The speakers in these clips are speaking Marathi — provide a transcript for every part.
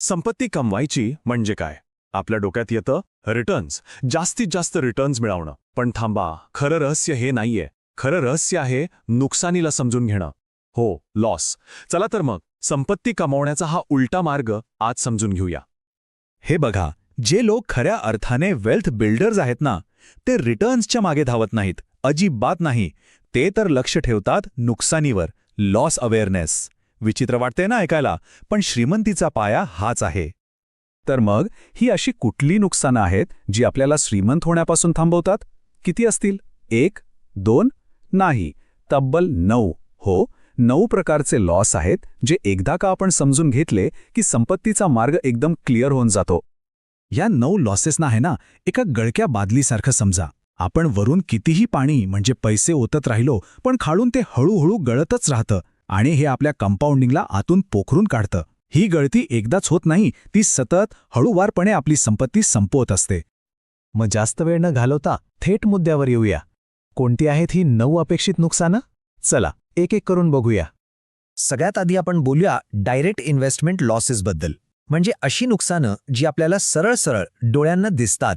संपत्ती कमवायची म्हणजे काय? आपल्या डोक्यात येतं रिटर्न्स जास्तीत जास्त रिटर्न्स मिळवणं. पण थांबा खरं रहस्य हे नाहीये. खरं रहस्य आहे नुकसानीला समजून घेणं. हो लॉस चला तर मग संपत्ती कमावण्याचा हा उलटा मार्ग आज समजून घेऊया. हे बघा जे लोक खऱ्या अर्थाने वेल्थ बिल्डर्स आहेत ना ते रिटर्न्सच्या मागे धावत नाहीत. अजिबात नाही. ते तर लक्ष ठेवतात नुकसानीवर लॉस अवेअरनेस विचित्र वाटते ना ऐकायला पण श्रीमंतीचा पाया हाच आहे. तर मग ही अशी कुठली नुकसानं आहेत जी आपल्याला श्रीमंत होण्यापासून थांबवतात? किती असतील? एक दोन? नाही तब्बल नऊ. हो नऊ प्रकारचे लॉस आहेत जे एकदा का आपण समजून घेतले की संपत्तीचा मार्ग एकदम क्लिअर होऊन जातो. या नऊ लॉसेसना आहे ना एका गळक्या बादलीसारखं समजा. आपण वरून कितीही पाणी म्हणजे पैसे ओतत राहिलो पण खाळून ते हळूहळू गळतच राहतं. आणि हे आपल्या कंपाऊंडिंगला आतून पोखरून काढतं. ही गळती एकदाच होत नाही ती सतत हळूवारपणे आपली संपत्ती संपवत असते. मग जास्त वेळ न घालवता थेट मुद्द्यावर येऊया. कोणती आहेत ही नऊ अपेक्षित नुकसानं? चला एक एक करून बघूया. सगळ्यात आधी आपण बोलूया डायरेक्ट इन्व्हेस्टमेंट लॉसेसबद्दल म्हणजे अशी नुकसानं जी आपल्याला सरळ सरळ डोळ्यांना दिसतात.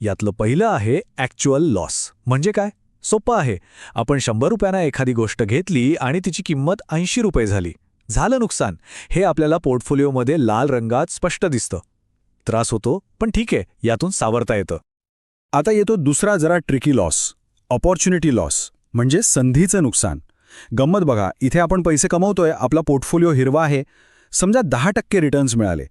यातलं पहिलं आहे ॲक्च्युअल लॉस म्हणजे काय? सोपं आहे. आपण शंभर रुपयांना एखादी गोष्ट घेतली आणि तिची किंमत ऐंशी रुपये झाली. झालं नुकसान. हे आपल्याला पोर्टफोलिओमध्ये लाल रंगात स्पष्ट दिसतं. त्रास होतो पण ठीक आहे यातून सावरता येतं. आता येतो दुसरा जरा ट्रिकी लॉस ऑपॉर्च्युनिटी लॉस म्हणजे संधीचं नुकसान. गंमत बघा इथे आपण पैसे कमवतोय आपला पोर्टफोलिओ हिरवा आहे. समजा दहा टक्के रिटर्न्स मिळाले.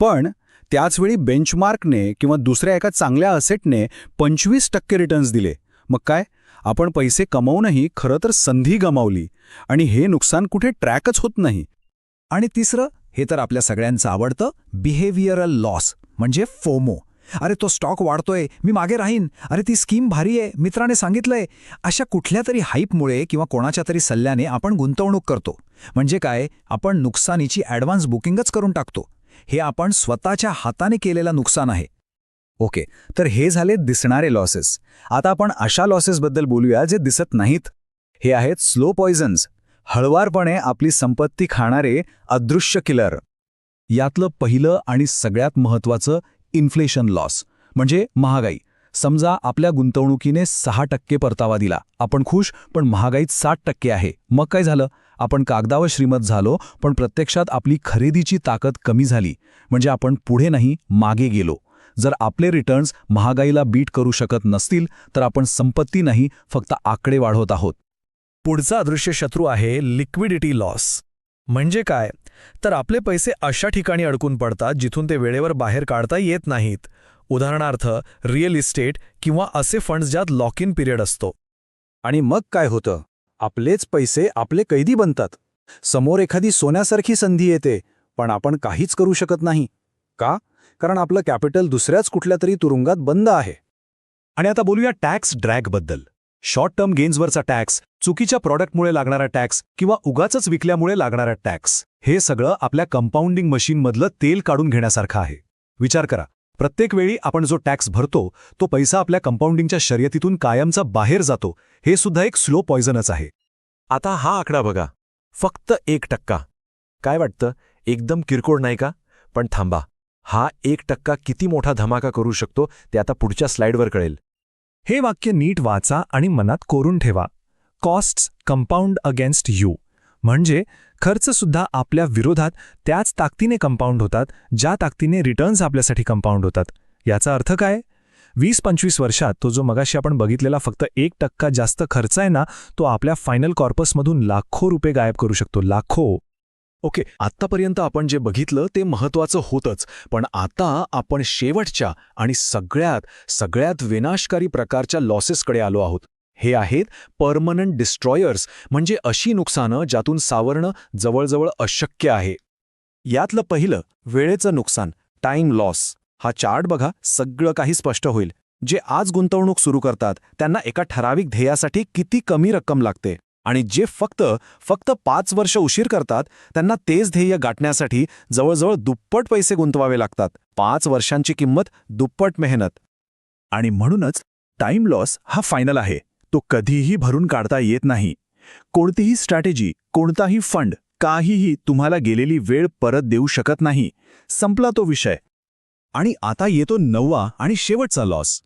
पण त्याचवेळी बेंचमार्कने किंवा दुसऱ्या एका चांगल्या असेटने पंचवीस टक्के रिटर्न्स दिले. मग काय? आपण पैसे कमवूनही खरं तर संधी गमावली आणि हे नुकसान कुठे ट्रॅकच होत नाही. आणि तिसरं हे तर आपल्या सगळ्यांचं आवडतं बिहेवियरल लॉस म्हणजे फोमो. अरे तो स्टॉक वाढतोय मी मागे राहीन. अरे ती स्कीम भारी आहे मित्राने सांगितलंय. अशा कुठल्या तरी हाईपमुळे किंवा कोणाच्या तरी सल्ल्याने आपण गुंतवणूक करतो. म्हणजे काय? आपण नुकसानीची ॲडव्हान्स बुकिंगच करून टाकतो. हे आपण स्वतःच्या हाताने केलेलं नुकसान आहे. ओके तर हे झाले दिसणारे लॉसेस आता आपण अशा लॉसेसबद्दल बोलूया जे दिसत नाहीत. हे आहेत स्लो पॉयझन्स हळवारपणे आपली संपत्ती खाणारे अदृश्य किलर यातलं पहिलं आणि सगळ्यात महत्त्वाचं इन्फ्लेशन लॉस म्हणजे महागाई. समजा आपल्या गुंतवणुकीने सहा टक्के परतावा दिला. आपण खुश पण महागाईत साठ टक्के आहे. मग काय झालं? आपण कागदावर श्रीमत झालो पण प्रत्यक्षात आपली खरेदीची ताकद कमी झाली. म्हणजे आपण पुढे नाही मागे गेलो. जर आपले रिटर्न्स महागाईला बीट करू शकत नसतील तर आपण संपत्ती नाही फक्त आकडे वाढवत आहोत. पुढचा अदृश्य शत्रू आहे लिक्विडिटी लॉस म्हणजे काय? तर आपले पैसे अशा ठिकाणी अडकून पडतात जिथून ते वेळेवर बाहेर काढता येत नाहीत. उदाहरणार्थ रिअल इस्टेट किंवा असे फंड्स ज्यात लॉक इन पिरियड असतो. आणि मग काय होतं? आपलेच पैसे आपले कैदी बनतात. समोर एखादी सोन्यासारखी संधी येते पण आपण काहीच करू शकत नाही. का? कारण आपलं कॅपिटल दुसऱ्याच कुठल्या तरी तुरुंगात बंद आहे. आणि आता बोलूया टॅक्स ड्रॅगबद्दल शॉर्ट टर्म गेन्सवरचा टॅक्स चुकीच्या प्रॉडक्टमुळे लागणारा टॅक्स किंवा उगाचच विकल्यामुळे लागणारा टॅक्स हे सगळं आपल्या कंपाऊंडिंग मशीनमधलं तेल काढून घेण्यासारखं आहे. विचार करा प्रत्येक वेळी आपण जो टॅक्स भरतो तो पैसा आपल्या कंपाऊंडिंगच्या शर्यतीतून कायमचा बाहेर जातो हे सुद्धा एक स्लो पॉयझनच आहे. आता हा आकडा बघा. फक्त एक टक्का. काय वाटतं? एकदम किरकोळ नाही का? पण थांबा. हा एक टक्का किती मोठा धमाका करू शकतो ते आता पुढच्या स्लाइडवर कळेल. हे वाक्य नीट वाचा आणि मनात कोरून ठेवा. Costs compound against you. म्हणजे खर्चसुद्धा आपल्या विरोधात त्याच ताकदीने कंपाऊंड होतात ज्या ताकदीने रिटर्न्स आपल्यासाठी कंपाऊंड होतात. याचा अर्थ काय? वीस पंचवीस वर्षात तो जो मगाशी आपण बघितलेला फक्त एक टक्का जास्त खर्च आहे ना तो आपल्या फायनल कॉर्पसमधून लाखो रुपये गायब करू शकतो. लाखो. ओके आत्तापर्यंत आपण जे बघितलं ते महत्वाचं होतंच पण आता आपण शेवटच्या आणि सगळ्यात सगळ्यात विनाशकारी प्रकारच्या लॉसेसकडे आलो आहोत. हे आहेत परमनंट डिस्ट्रॉयर्स म्हणजे अशी नुकसानं ज्यातून सावरणं जवळजवळ अशक्य आहे. यातलं पहिलं वेळेचं नुकसान टाइम लॉस हा चार्ट बघा सगळं काही स्पष्ट होईल. जे आज गुंतवणूक सुरू करतात त्यांना एका ठराविक ध्येयासाठी किती कमी रक्कम लागते? आणि जे फक्त फक्त पाच वर्ष उशीर करतात त्यांना तेच ध्येय गाठण्यासाठी जवळजवळ दुप्पट पैसे गुंतवावे लागतात. पाच वर्षांची किंमत दुप्पट मेहनत. आणि म्हणूनच टाइम लॉस हा फायनल आहे. तो कधीही भरून काढता येत नाही. कोणतीही स्ट्रॅटेजी कोणताही फंड काहीही तुम्हाला गेलेली वेळ परत देऊ शकत नाही. संपला तो विषय. आणि आता येतो नववा आणि शेवटचा लॉस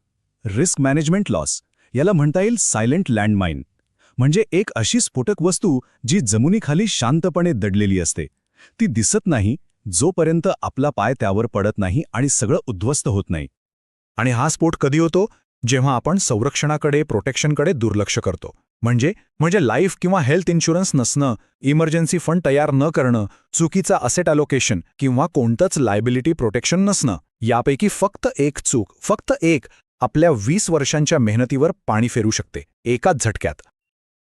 रिस्क मॅनेजमेंट लॉस याला म्हणता येईल सायलेंट लँडमाइन म्हणजे एक अशी स्फोटक वस्तू जी जमुनीखाली शांतपणे दडलेली असते. ती दिसत नाही जोपर्यंत आपला पाय त्यावर पडत नाही आणि सगळं उद्ध्वस्त होत नाही. आणि हा स्फोट कधी होतो? जेव्हा आपण संरक्षणाकडे प्रोटेक्शनकडे दुर्लक्ष करतो. म्हणजे म्हणजे लाईफ किंवा हेल्थ इन्शुरन्स नसणं इमर्जन्सी फंड तयार न करणं चुकीचा असेट अलोकेशन किंवा कोणतंच लायबिलिटी प्रोटेक्शन नसणं यापैकी फक्त एक चूक फक्त एक आपल्या वीस वर्षांच्या मेहनतीवर पाणी फेरू शकते एकाच झटक्यात.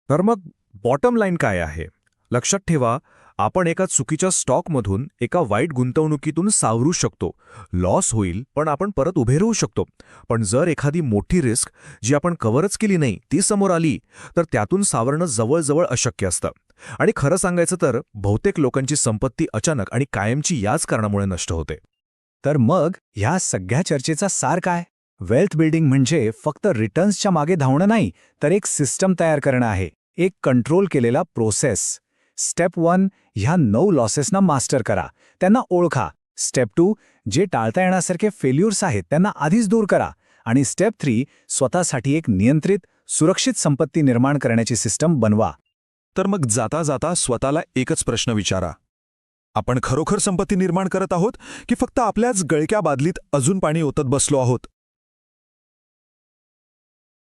तर मग बॉटम लाईन काय आहे? लक्षात ठेवा आपण एका चुकीच्या स्टॉकमधून एका वाईट गुंतवणुकीतून सावरू शकतो. लॉस होईल पण आपण परत उभे राहू शकतो. पण जर एखादी मोठी रिस्क जी आपण कव्हरच केली नाही ती समोर आली तर त्यातून सावरणं जवळजवळ अशक्य असतं. आणि खरं सांगायचं तर बहुतेक लोकांची संपत्ती अचानक आणि कायमची याच कारणामुळे नष्ट होते. तर मग ह्या सगळ्या चर्चेचा सार काय? वेल्थ बिल्डिंग म्हणजे फक्त रिटर्न्सच्या मागे धावणं नाही तर एक सिस्टम तयार करणं आहे एक कंट्रोल केलेला प्रोसेस. स्टेप वन ह्या नऊ लॉसेसना मास्टर करा त्यांना ओळखा. स्टेप टू जे टाळता येण्यासारखे फेल्युअर्स आहेत त्यांना आधीच दूर करा. आणि स्टेप थ्री स्वतःसाठी एक नियंत्रित सुरक्षित संपत्ती निर्माण करण्याची सिस्टम बनवा. तर मग जाता जाता स्वतःला एकच प्रश्न विचारा. आपण खरोखर संपत्ती निर्माण करत आहोत की फक्त आपल्याच गळक्या बादलीत अजून पाणी ओतत बसलो आहोत?